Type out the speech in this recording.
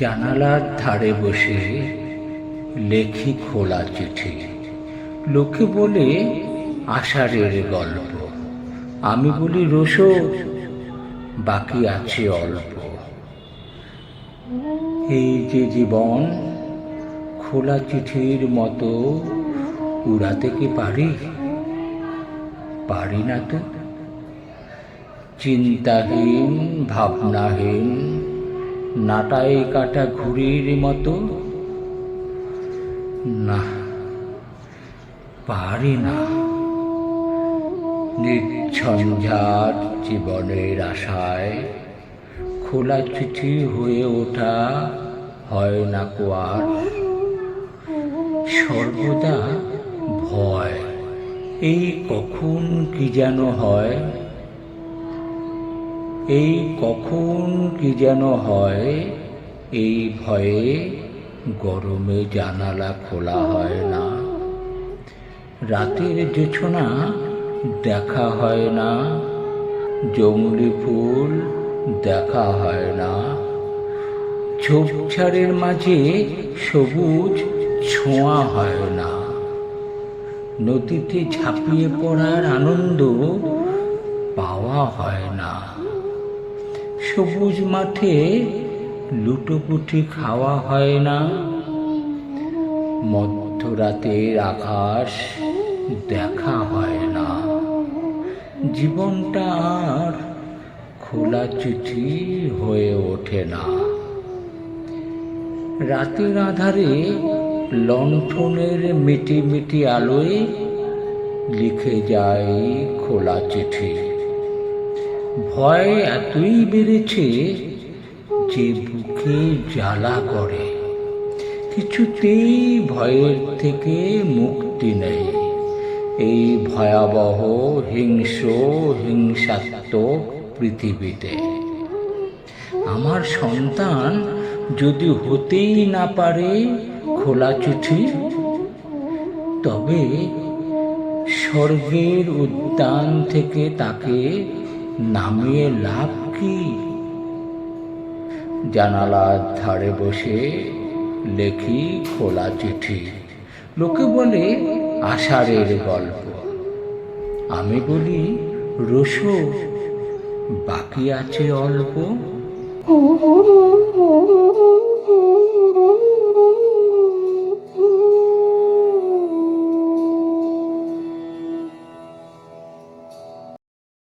জানালার ধারে বসে লেখি খোলা চিঠি। লোকে বলে, আষাঢ়ের গল্প। আমি বলি রসো বাকি আছে অল্প। এই যে জীবন খোলা চিঠির মতো, উড়াতে কি পারি? পারি না তো। চিন্তাহীন, ভাবনাহীন নাটাই কাটা ঘুড়ির মতো। না, পারি না। নির্ঝঞ্ঝাট জীবনের আশায় খোলা চিঠি হয়ে ওঠা হয় না কোয়ার। সর্বদা ভয়, এই কখন কি যেন হয়। এই কখন কি যেন হয়, এই ভয়ে গরমে জানালা খোলা হয় না। রাতের জোছনা দেখা হয় না জংলি ফুল দেখা হয় না। ঝোপঝাড়ের মাঝে সবুজ ছোঁয়া হয় না। নদীতে ঝাঁপিয়ে পড়ার আনন্দ পাওয়া হয় না। সবুজ মাঠে লুটোপুটি খাওয়া হয় না। মধ্যরাতের আকাশ দেখা হয় না। জীবনটা আর খোলা চিঠি হয়ে ওঠে না। রাতের আধারে লণ্ঠনের মিটি মিটি আলোয় লিখে যায় খোলা চিঠি। ভয় এতই বেড়েছে যে বুকে জ্বালা করে। কিছুতেই ভয়ের থেকে মুক্তি নেই। এই ভয়াবহ, হিংস্র, হিংসাত্মক পৃথিবীতে। আমার সন্তান যদি হতেই না পারে খোলা চিঠি, তবে স্বর্গের উদ্যান থেকে তাকে নামিয়ে লাভ কি? জানালার ধারে বসে লেখি খোলা চিঠি। লোকে বলে, আষাঢ়ের গল্প। আমি বলি, রসো, বাকি আছে অল্প।